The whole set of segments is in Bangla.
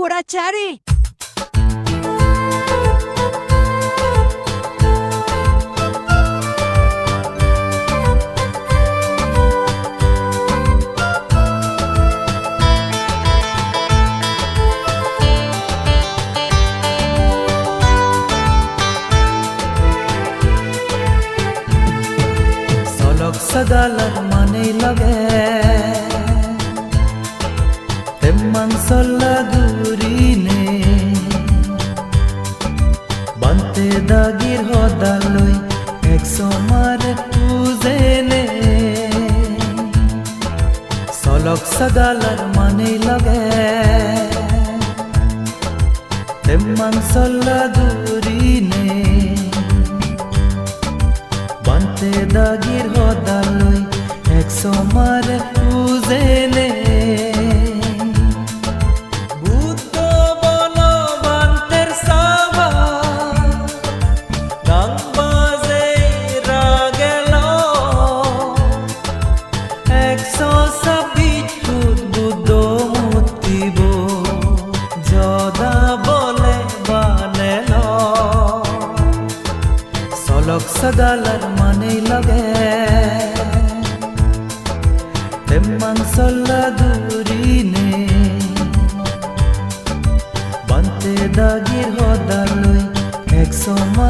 গোড়াচারে চলক সগালার মানে লগে তেমান গুৰিনে বান্তে দাগির হদালৈ একশো মারে পুজেনে। চলক সগালার মানে লগে। তেমান চলা গুৰিনে বান্তে দাগির হদালই একশো মার পুজেনে। সগালার মানে লগে তেমান চলা গুৰিনে বান্তে দাগির হদালই এক মারে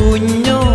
Cunhou